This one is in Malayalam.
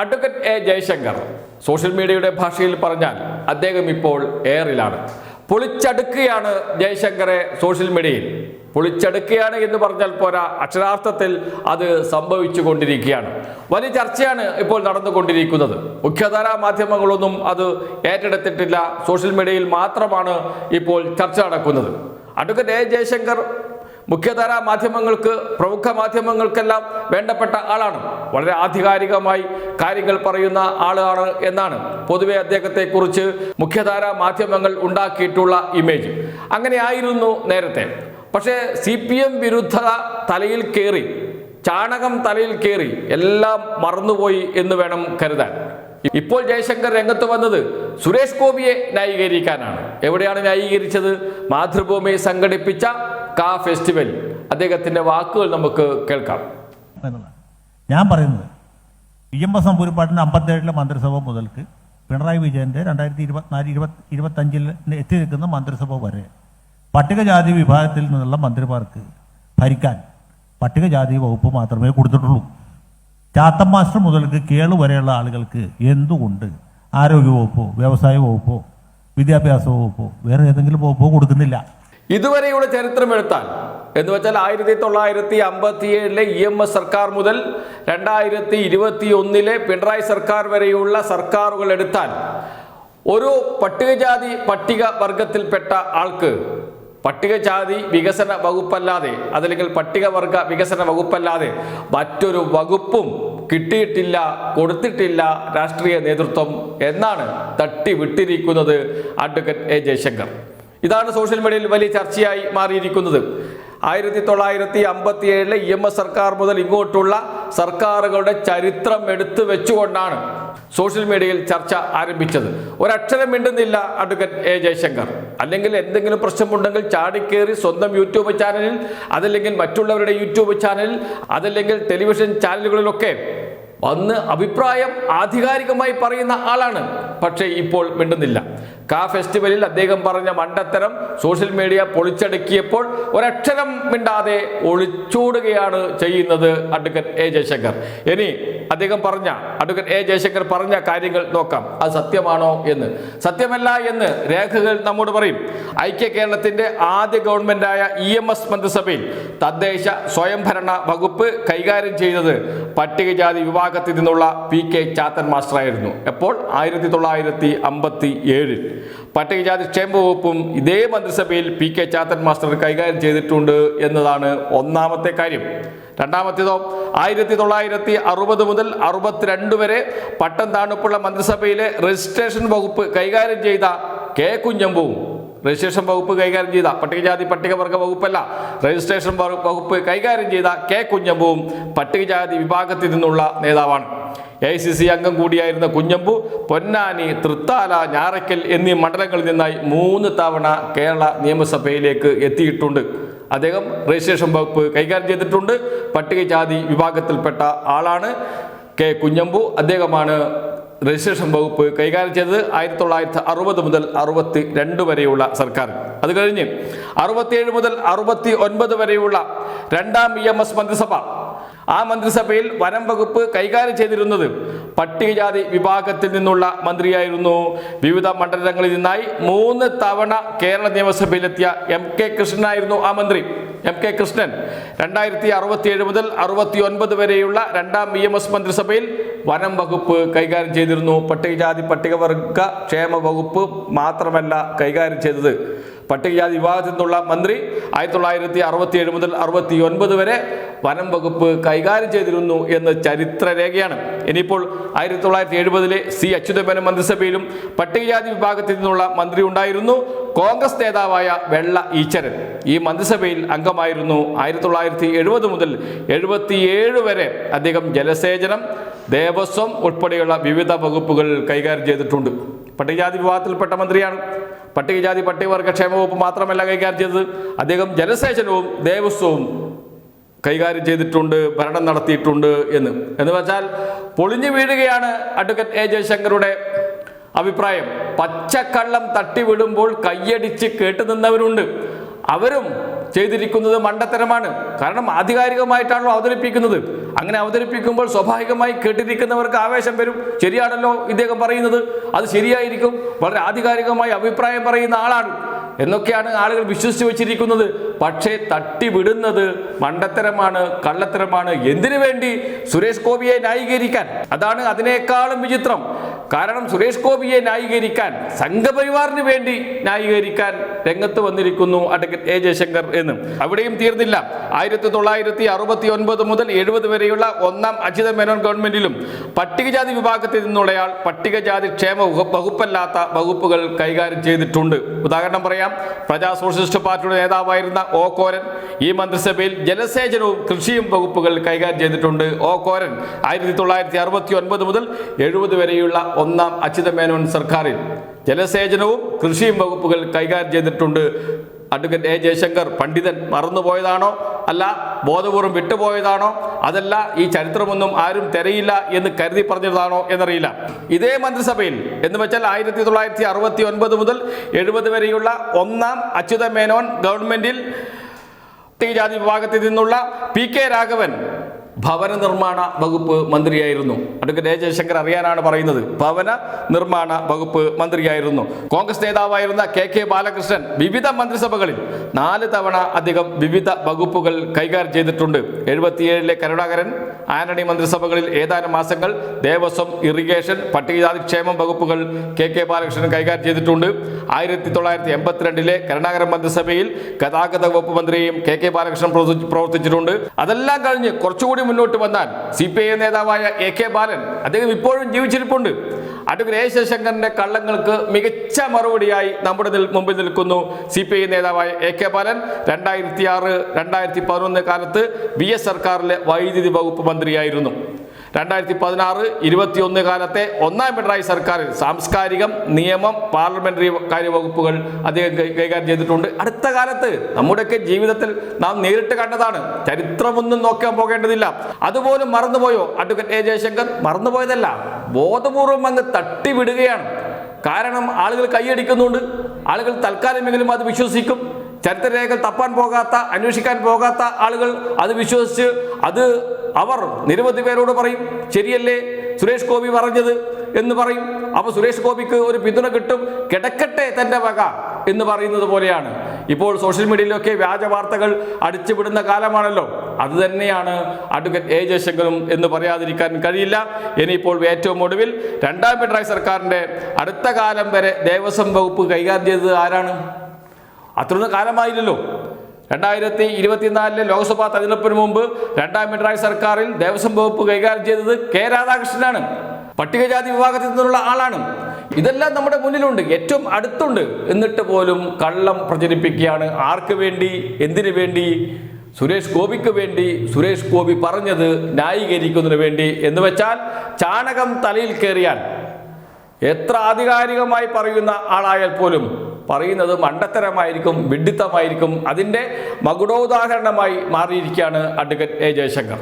അഡ്വക്കേറ്റ് എ ജയശങ്കർ സോഷ്യൽ മീഡിയയുടെ ഭാഷയിൽ പറഞ്ഞാൽ അദ്ദേഹം ഇപ്പോൾ എയറിലാണ് പൊളിച്ചടുക്കുകയാണ് ജയശങ്കറെ സോഷ്യൽ മീഡിയയിൽ പൊളിച്ചടുക്കുകയാണ് എന്ന് പറഞ്ഞാൽ പോരാ അക്ഷരാർത്ഥത്തിൽ അത് സംഭവിച്ചു കൊണ്ടിരിക്കുകയാണ് വലിയ ചർച്ചയാണ് ഇപ്പോൾ നടന്നുകൊണ്ടിരിക്കുന്നത്. മുഖ്യധാരാ മാധ്യമങ്ങളൊന്നും അത് ഏറ്റെടുത്തിട്ടില്ല. സോഷ്യൽ മീഡിയയിൽ മാത്രമാണ് ഇപ്പോൾ ചർച്ച നടക്കുന്നത്. അഡ്വക്കേറ്റ് എ ജയശങ്കർ മുഖ്യധാരാ മാധ്യമങ്ങൾക്ക് പ്രമുഖ മാധ്യമങ്ങൾക്കെല്ലാം വേണ്ടപ്പെട്ട ആളാണ്. വളരെ ആധികാരികമായി കാര്യങ്ങൾ പറയുന്ന ആളാണ് എന്നാണ് പൊതുവെ അദ്ദേഹത്തെക്കുറിച്ച് മുഖ്യധാര മാധ്യമങ്ങൾ ഉണ്ടാക്കിയിട്ടുള്ള ഇമേജ്. അങ്ങനെയായിരുന്നു നേരത്തെ. പക്ഷേ സി പി എം വിരുദ്ധത തലയിൽ കയറി ചാണകം തലയിൽ കയറി എല്ലാം മറന്നുപോയി എന്ന് വേണം കരുതാൻ. ഇപ്പോൾ ജയശങ്കർ രംഗത്ത് വന്നത് സുരേഷ് ഗോപിയെ ന്യായീകരിക്കാനാണ്. എവിടെയാണ് ന്യായീകരിച്ചത്? മാതൃഭൂമി സംഘടിപ്പിച്ച കാ ഫെസ്റ്റിവൽ. അദ്ദേഹത്തിന്റെ വാക്കുകൾ നമുക്ക് കേൾക്കാം. ഞാൻ പറയുന്നത് ഇ എം എസ് നമ്പൂരിപ്പാട്ടിന്റെ അമ്പത്തേഴിലെ മന്ത്രിസഭ മുതൽക്ക് പിണറായി വിജയന്റെ രണ്ടായിരത്തി ഇരുപത്തിനാല് ഇരുപത്തി ഇരുപത്തഞ്ചിൽ എത്തി നിൽക്കുന്ന മന്ത്രിസഭ വരെ പട്ടികജാതി വിഭാഗത്തിൽ നിന്നുള്ള മന്ത്രിമാർക്ക് ഭരിക്കാൻ പട്ടികജാതി വകുപ്പ് മാത്രമേ കൊടുത്തിട്ടുള്ളൂ. ചാത്തൻ മാസ്റ്റർ മുതൽക്ക് കേൾ വരെയുള്ള ആളുകൾക്ക് എന്തുകൊണ്ട് ആരോഗ്യ വകുപ്പോ വ്യവസായ വകുപ്പോ വിദ്യാഭ്യാസ വകുപ്പോ വേറെ ഏതെങ്കിലും വകുപ്പോ കൊടുക്കുന്നില്ല? ഇതുവരെയുള്ള ചരിത്രം എടുത്താൽ എന്ന് വെച്ചാൽ ആയിരത്തി തൊള്ളായിരത്തി അമ്പത്തി ഏഴിലെ ഇ എം എസ് സർക്കാർ മുതൽ രണ്ടായിരത്തി ഇരുപത്തി ഒന്നിലെ പിണറായി സർക്കാർ വരെയുള്ള സർക്കാരുകൾ എടുത്താൽ ഒരു പട്ടികജാതി പട്ടിക വർഗത്തിൽപ്പെട്ട ആൾക്ക് പട്ടികജാതി വികസന വകുപ്പല്ലാതെ അതല്ലെങ്കിൽ പട്ടികവർഗ വികസന വകുപ്പല്ലാതെ മറ്റൊരു വകുപ്പും കിട്ടിയിട്ടില്ല കൊടുത്തിട്ടില്ല രാഷ്ട്രീയ നേതൃത്വം എന്നാണ് തട്ടിവിട്ടിരിക്കുന്നത് അഡ്വക്കേറ്റ് എ ജയശങ്കർ. ഇതാണ് സോഷ്യൽ മീഡിയയിൽ വലിയ ചർച്ചയായി മാറിയിരിക്കുന്നത്. ആയിരത്തി തൊള്ളായിരത്തി അമ്പത്തി ഏഴിലെ ഇ എം എസ് സർക്കാർ മുതൽ ഇങ്ങോട്ടുള്ള സർക്കാരുകളുടെ ചരിത്രം എടുത്തു വെച്ചുകൊണ്ടാണ് സോഷ്യൽ മീഡിയയിൽ ചർച്ച ആരംഭിച്ചത്. ഒരക്ഷരം മിണ്ടുന്നില്ല അഡ്വക്കേറ്റ് എ ജയശങ്കർ. അല്ലെങ്കിൽ എന്തെങ്കിലും പ്രശ്നമുണ്ടെങ്കിൽ ചാടിക്കേറി സ്വന്തം യൂട്യൂബ് ചാനലിൽ അതല്ലെങ്കിൽ മറ്റുള്ളവരുടെ യൂട്യൂബ് ചാനലിൽ അതല്ലെങ്കിൽ ടെലിവിഷൻ ചാനലുകളിലൊക്കെ വന്ന് അഭിപ്രായം ആധികാരികമായി പറയുന്ന ആളാണ് പക്ഷേ ഇപ്പോൾ മിണ്ടുന്നില്ല. കാ ഫെസ്റ്റിവലിൽ അദ്ദേഹം പറഞ്ഞ മണ്ടത്തരം സോഷ്യൽ മീഡിയ പൊളിച്ചടുക്കിയപ്പോൾ ഒരക്ഷരം മിണ്ടാതെ ഒളിച്ചോടുകയാണ് ചെയ്യുന്നത് അഡ്വക്കേറ്റ് എ ജയശങ്കർ. ഇനി അദ്ദേഹം പറഞ്ഞ അഡ്വക്കേറ്റ് എ ജയശങ്കർ പറഞ്ഞ കാര്യങ്ങൾ നോക്കാം. അത് സത്യമാണോ എന്ന്. സത്യമല്ല എന്ന് രേഖകൾ നമ്മോട് പറയും. ഐക്യ കേരളത്തിന്റെ ആദ്യ ഗവൺമെന്റായ ഇ എം എസ് മന്ത്രിസഭയിൽ തദ്ദേശ സ്വയംഭരണ വകുപ്പ് കൈകാര്യം ചെയ്തത് പട്ടികജാതി വിഭാഗത്തിൽ നിന്നുള്ള പി കെ ചാത്തൻ മാസ്റ്ററായിരുന്നു. എപ്പോൾ? ആയിരത്തി തൊള്ളായിരത്തി അമ്പത്തി ഏഴിൽ പട്ടികജാതി ക്ഷേമ വകുപ്പും ഇതേ മന്ത്രിസഭയിൽ പി കെ ചാത്തൻ മാസ്റ്റർ കൈകാര്യം ചെയ്തിട്ടുണ്ട് എന്നതാണ് ഒന്നാമത്തെ കാര്യം. രണ്ടാമത്തേതോ ആയിരത്തി തൊള്ളായിരത്തി അറുപത് മുതൽ അറുപത്തിരണ്ട് വരെ പട്ടം താണുപ്പുള്ള മന്ത്രിസഭയിലെ രജിസ്ട്രേഷൻ വകുപ്പ് കൈകാര്യം ചെയ്ത കെ കുഞ്ഞമ്പുവും രജിസ്ട്രേഷൻ വകുപ്പ് കൈകാര്യം ചെയ്ത പട്ടികജാതി പട്ടികവർഗ വകുപ്പല്ല രജിസ്ട്രേഷൻ വകുപ്പ് കൈകാര്യം ചെയ്ത കെ കുഞ്ഞമ്പുവും പട്ടികജാതി വിഭാഗത്തിൽ നിന്നുള്ള നേതാവാണ്. എ ഐ സി സി അംഗം കൂടിയായിരുന്ന കുഞ്ഞമ്പു പൊന്നാനി തൃത്താല ഞാറയ്ക്കൽ എന്നീ മണ്ഡലങ്ങളിൽ നിന്നായി മൂന്ന് തവണ കേരള നിയമസഭയിലേക്ക് എത്തിയിട്ടുണ്ട്. അദ്ദേഹം രജിസ്ട്രേഷൻ വകുപ്പ് കൈകാര്യം ചെയ്തിട്ടുണ്ട്. പട്ടികജാതി വിഭാഗത്തിൽപ്പെട്ട ആളാണ് കെ കുഞ്ഞമ്പു. അദ്ദേഹമാണ് രജിസ്ട്രേഷൻ വകുപ്പ് കൈകാര്യം ചെയ്തത് ആയിരത്തി തൊള്ളായിരത്തി അറുപത് മുതൽ അറുപത്തി രണ്ട് വരെയുള്ള സർക്കാർ. അത് കഴിഞ്ഞ് അറുപത്തിയേഴ് മുതൽ അറുപത്തി ഒൻപത് വരെയുള്ള രണ്ടാം ഇ എം എസ് മന്ത്രിസഭ. ആ മന്ത്രിസഭയിൽ വനം വകുപ്പ് കൈകാര്യം ചെയ്തിരുന്നത് പട്ടികജാതി വിഭാഗത്തിൽ നിന്നുള്ള മന്ത്രിയായിരുന്നു. വിവിധ മണ്ഡലങ്ങളിൽ നിന്നായി മൂന്ന് തവണ കേരള നിയമസഭയിലെത്തിയ എം കെ കൃഷ്ണനായിരുന്നു ആ മന്ത്രി. എം കെ കൃഷ്ണൻ രണ്ടായിരത്തി അറുപത്തിയേഴ് മുതൽ അറുപത്തി ഒൻപത് വരെയുള്ള രണ്ടാം ഇ എം എസ് മന്ത്രിസഭയിൽ വനം വകുപ്പ് കൈകാര്യം ചെയ്തിരുന്നു. പട്ടികജാതി പട്ടികവർഗ ക്ഷേമ വകുപ്പ് മാത്രമല്ല കൈകാര്യം ചെയ്തത്. പട്ടികജാതി വിഭാഗത്തിൽ നിന്നുള്ള മന്ത്രി ആയിരത്തി തൊള്ളായിരത്തി അറുപത്തിയേഴ് മുതൽ അറുപത്തി ഒൻപത് വരെ വനം വകുപ്പ് കൈകാര്യം ചെയ്തിരുന്നു എന്ന് ചരിത്രരേഖയാണ്. ഇനിയിപ്പോൾ ആയിരത്തി തൊള്ളായിരത്തി എഴുപതിലെ സി അച്യുതമേനോൻ മന്ത്രിസഭയിലും പട്ടികജാതി വിഭാഗത്തിൽ നിന്നുള്ള മന്ത്രി ഉണ്ടായിരുന്നു കോൺഗ്രസ് നേതാവായ വെള്ള ഈച്ചരൻ. ഈ മന്ത്രിസഭയിൽ അംഗമായിരുന്നു ആയിരത്തി തൊള്ളായിരത്തി എഴുപത് മുതൽ എഴുപത്തിയേഴ് വരെ അദ്ദേഹം ജലസേചനം ദേവസ്വം ഉൾപ്പെടെയുള്ള വിവിധ വകുപ്പുകൾ കൈകാര്യം ചെയ്തിട്ടുണ്ട്. പട്ടികജാതി വിഭാഗത്തിൽപ്പെട്ട മന്ത്രിയാണ്. പട്ടികജാതി പട്ടികവർഗ ക്ഷേമ വകുപ്പ് മാത്രമല്ല കൈകാര്യം ചെയ്തത്. അദ്ദേഹം ജലസേചനവും ദേവസ്വവും കൈകാര്യം ചെയ്തിട്ടുണ്ട് ഭരണം നടത്തിയിട്ടുണ്ട് എന്ന്. എന്ന് വെച്ചാൽ പൊളിഞ്ഞു വീഴുകയാണ് അഡ്വക്കേറ്റ് എ ജയശങ്കറുടെ അഭിപ്രായം. പച്ചക്കള്ളം തട്ടിവിടുമ്പോൾ കയ്യടിച്ച് കേട്ടുനിന്നവരുണ്ട്. അവരും ചെയ്തിരിക്കുന്നത് മണ്ടത്തരമാണ്. കാരണം ആധികാരികമായിട്ടാണല്ലോ അവതരിപ്പിക്കുന്നത്. അങ്ങനെ അവതരിപ്പിക്കുമ്പോൾ സ്വാഭാവികമായി കേട്ടിരിക്കുന്നവർക്ക് ആവേശം വരും. ശരിയാണല്ലോ ഇദ്ദേഹം പറയുന്നത്. അത് ശരിയായിരിക്കും. വളരെ ആധികാരികമായി അഭിപ്രായം പറയുന്ന ആളാണ്. എന്നൊക്കെയാണ് ആളുകൾ വിശ്വസിച്ച് വെച്ചിരിക്കുന്നത്. പക്ഷേ തട്ടിവിടുന്നത് മണ്ടത്തരമാണ് കള്ളത്തരമാണ്. എന്തിനു വേണ്ടി സുരേഷ് ഗോപിയെ ന്യായീകരിക്കാൻ? അതാണ് അതിനേക്കാളും വിചിത്രം. കാരണം സുരേഷ് ഗോപിയെ ന്യായീകരിക്കാൻ സംഘപരിവാറിന് വേണ്ടി ന്യായീകരിക്കാൻ രംഗത്ത് വന്നിരിക്കുന്നു അഡ്വക്കേറ്റ് എ ജയശങ്കർ എന്ന്. അവിടെയും തീർന്നില്ല. ആയിരത്തി തൊള്ളായിരത്തി അറുപത്തി ഒൻപത് മുതൽ എഴുപത് വരെയുള്ള ഒന്നാം അജിത മേനോൻ ഗവൺമെന്റിലും പട്ടികജാതി വിഭാഗത്തിൽ നിന്നുള്ളയാൾ പട്ടികജാതി ക്ഷേമ വകുപ്പ് വകുപ്പല്ലാത്ത വകുപ്പുകൾ കൈകാര്യം ചെയ്തിട്ടുണ്ട്. ഉദാഹരണം പറയാം. പ്രജാ സോഷ്യലിസ്റ്റ് പാർട്ടിയുടെ നേതാവായിരുന്ന ഒ കോരൻ ഈ മന്ത്രിസഭയിൽ ജലസേചനവും കൃഷിയും വകുപ്പുകൾ കൈകാര്യം ചെയ്തിട്ടുണ്ട്. ഒ കോരൻ ആയിരത്തി തൊള്ളായിരത്തി അറുപത്തി ഒൻപത് മുതൽ എഴുപത് വരെയുള്ള ഒന്നാം അച്യുത മേനോൻ സർക്കാരിൽ ജലസേചനവും കൃഷിയും വകുപ്പുകൾ കൈകാര്യം ചെയ്തിട്ടുണ്ട്. അഡ്വക്കേറ്റ് എ ജയശങ്കർ പണ്ഡിതൻ മറന്നുപോയതാണോ? അല്ല ബോധപൂർവം വിട്ടുപോയതാണോ? അതല്ല ഈ ചരിത്രമൊന്നും ആരും തിരയില്ല എന്ന് കരുതി പറഞ്ഞതാണോ എന്നറിയില്ല. ഇതേ മന്ത്രിസഭയിൽ എന്ന് വെച്ചാൽ ആയിരത്തി തൊള്ളായിരത്തി അറുപത്തി ഒൻപത് മുതൽ എഴുപത് വരെയുള്ള ഒന്നാം അച്യുത മേനോൻ ഗവൺമെന്റിൽ ജാതി വിഭാഗത്തിൽ നിന്നുള്ള പി കെ രാഘവൻ ഭവന നിർമ്മാണ വകുപ്പ് മന്ത്രിയായിരുന്നു. അഡ്വക്കേറ്റ് എ ജയശങ്കർ അറിയാനാണ് പറയുന്നത്. ഭവന നിർമ്മാണ വകുപ്പ് മന്ത്രിയായിരുന്നു. കോൺഗ്രസ് നേതാവായിരുന്ന കെ കെ ബാലകൃഷ്ണൻ വിവിധ മന്ത്രിസഭകളിൽ നാല് തവണ അധികം വിവിധ വകുപ്പുകൾ കൈകാര്യം ചെയ്തിട്ടുണ്ട്. എഴുപത്തിയേഴിലെ കരുണാകരൻ ആന്റണി മന്ത്രിസഭകളിൽ ഏതാനും മാസങ്ങൾ ദേവസ്വം ഇറിഗേഷൻ പട്ടികജാതി ക്ഷേമം വകുപ്പുകൾ കെ കെ ബാലകൃഷ്ണൻ കൈകാര്യം ചെയ്തിട്ടുണ്ട്. ആയിരത്തി തൊള്ളായിരത്തി എൺപത്തിരണ്ടിലെ കരുണാകരൻ മന്ത്രിസഭയിൽ ഗതാഗത വകുപ്പ് മന്ത്രിയും കെ കെ ബാലകൃഷ്ണൻ പ്രവർത്തിച്ചിട്ടുണ്ട്. അതെല്ലാം കഴിഞ്ഞ് കുറച്ചുകൂടി മുന്നോട്ട് വന്നാൽ സി പി ഐ നേതാവായ എ കെ ബാലൻ അദ്ദേഹം ഇപ്പോഴും ജീവിച്ചിരിപ്പുണ്ട്. അഡ്വക്കേറ്റ് എ ശശങ്കറിന്റെ കള്ളങ്ങൾക്ക് മികച്ച മറുപടിയായി നമ്മുടെ മുമ്പിൽ നിൽക്കുന്നു സി പി ഐ നേതാവായ എ കെ ബാലൻ. രണ്ടായിരത്തി ആറ് രണ്ടായിരത്തി പതിനൊന്ന് കാലത്ത് ബി എസ് സർക്കാരിലെ വൈദ്യുതി വകുപ്പ് മന്ത്രിയായിരുന്നു. രണ്ടായിരത്തി പതിനാറ് ഇരുപത്തിയൊന്ന് കാലത്തെ ഒന്നാം പിണറായി സർക്കാരിൽ സാംസ്കാരികം നിയമം പാർലമെന്ററി കാര്യവകുപ്പുകൾ അദ്ദേഹം കൈകാര്യം ചെയ്തിട്ടുണ്ട്. അടുത്ത കാലത്ത് നമ്മുടെയൊക്കെ ജീവിതത്തിൽ നാം നേരിട്ട് കണ്ടതാണ്. ചരിത്രമൊന്നും നോക്കാൻ പോകേണ്ടതില്ല. അതുപോലും മറന്നുപോയോ അഡ്വക്കേറ്റ് എ ജയശങ്കർ? മറന്നുപോയതല്ല. ബോധപൂർവം അങ്ങ് തട്ടിവിടുകയാണ്. കാരണം ആളുകൾ കൈയടിക്കുന്നുണ്ട്. ആളുകൾ തൽക്കാലമെങ്കിലും അത് വിശ്വസിക്കും. ചരിത്രരേഖകൾ തപ്പാൻ പോകാത്ത അന്വേഷിക്കാൻ പോകാത്ത ആളുകൾ അത് വിശ്വസിച്ച് അത് അവർ നിരവധി പേരോട് പറയും ശരിയല്ലേ? സുരേഷ് ഗോപി പറഞ്ഞത് എന്ന് പറയും. അപ്പോൾ സുരേഷ് ഗോപിക്ക് ഒരു പിന്തുണ കിട്ടും. കിടക്കട്ടെ തന്റെ വക എന്ന് പറയുന്നത് പോലെയാണ്. ഇപ്പോൾ സോഷ്യൽ മീഡിയയിലൊക്കെ വ്യാജ വാർത്തകൾ അടിച്ചുവിടുന്ന കാലമാണല്ലോ. അത് തന്നെയാണ് അഡ്വക്കേറ്റ് എ ജയശങ്കറും എന്ന് പറയാതിരിക്കാൻ കഴിയില്ല. ഇനിയിപ്പോൾ ഏറ്റവും ഒടുവിൽ രണ്ടാം പിണറായി സർക്കാരിന്റെ അടുത്ത കാലം വരെ ദേവസ്വം വകുപ്പ് കൈകാര്യം ചെയ്തത് ആരാണ്? അത്രയൊന്നും കാലമായില്ലല്ലോ. രണ്ടായിരത്തി ഇരുപത്തിനാലിലെ ലോക്സഭാ തെരഞ്ഞെടുപ്പിന് മുമ്പ് രണ്ടാം പിണറായി സർക്കാരിൽ ദേവസ്വം വകുപ്പ് കൈകാര്യം ചെയ്തത് കെ രാധാകൃഷ്ണനാണ്. പട്ടികജാതി വിഭാഗത്തിൽ നിന്നുള്ള ആളാണ്. ഇതെല്ലാം നമ്മുടെ മുന്നിലുണ്ട്. ഏറ്റവും അടുത്തുണ്ട്. എന്നിട്ട് പോലും കള്ളം പ്രചരിപ്പിക്കുകയാണ്. ആർക്ക് വേണ്ടി? എന്തിനു വേണ്ടി? സുരേഷ് ഗോപിക്ക് വേണ്ടി. സുരേഷ് ഗോപി പറഞ്ഞത് ന്യായീകരിക്കുന്നതിന് വേണ്ടി. എന്ന് വെച്ചാൽ ചാണകം തലയിൽ കയറിയാൽ എത്ര ആധികാരികമായി പറയുന്ന ആളായാൽ പോലും പറയുന്നത് മണ്ടത്തരമായിരിക്കും വിഡിത്തമായിരിക്കും അതിന്റെ മകുടോദാഹരണമായി മാറിയിരിക്കുകയാണ് അഡ്വക്കേറ്റ് എ ജയശങ്കർ.